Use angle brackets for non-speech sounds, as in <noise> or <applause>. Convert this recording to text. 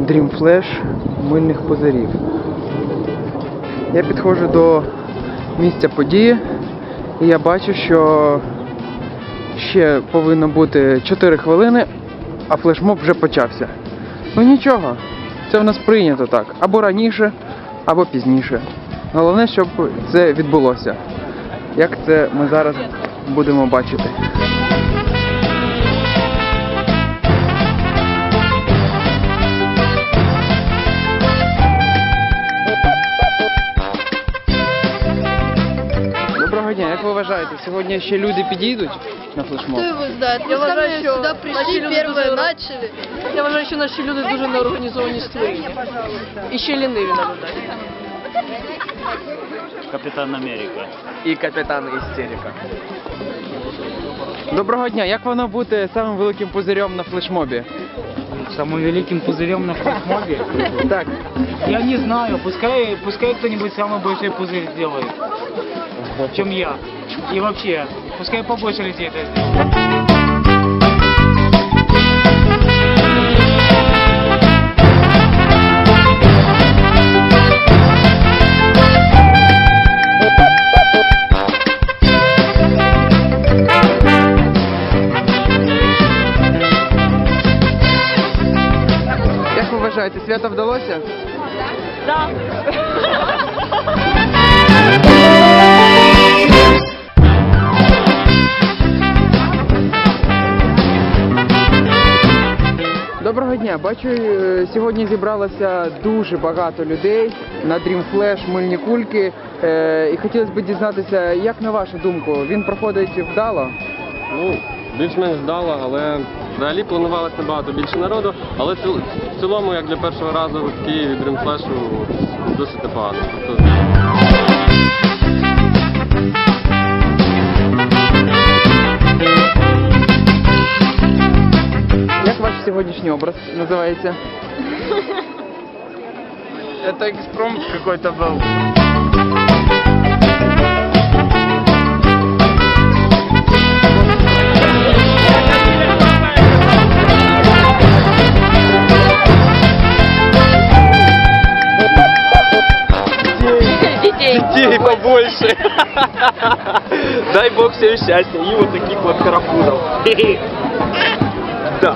Dream Flash мильних позирів. Я підходжу до місця події і я бачу, що ще повинно бути 4 хвилини, а флешмоб вже почався. Ну нічого, це в нас прийнято так. Або раніше, або пізніше. Головне, щоб це відбулося. Як це ми зараз будемо бачити. Доброго дня, як ви вважаєте, сьогодні ще люди підійдуть на флешмоб? Кто его знает? Мы Я сами вважаю, що сюда наші пришли, люди первые дуже- начали. Я вважаю, що наші люди дуже неорганізовані створіння. І ще ліниві на додаток. Капітан Америка. І капітан істерика. Доброго дня, як воно бути самим великим пузирем на флешмобі? Самым великим пузырем на флешмобе? Так, Я не знаю, пускай, пускай кто-нибудь самый большой пузырь сделает, чем я. И вообще, пускай побольше людей это сделают. як ви вважаєте, свято вдалося? <laughs> Доброго дня. Бачу, е, сьогодні зібралося дуже багато людей на Dream Flash мильні кульки. Е, І хотілося б дізнатися, як на вашу думку, він проходить вдало? Ну, більш-менш вдало, але взагалі планувалось набагато більше народу. Але в цілому, як для першого разу в Києві Dream Flash досить непогано. ваш сьогоднішній образ називається? <laughs> Это экспромт какой-то был. Дітей. Детей побольше. Дай бог всем счастья и вот таких вот карапузов. <laughs> Да.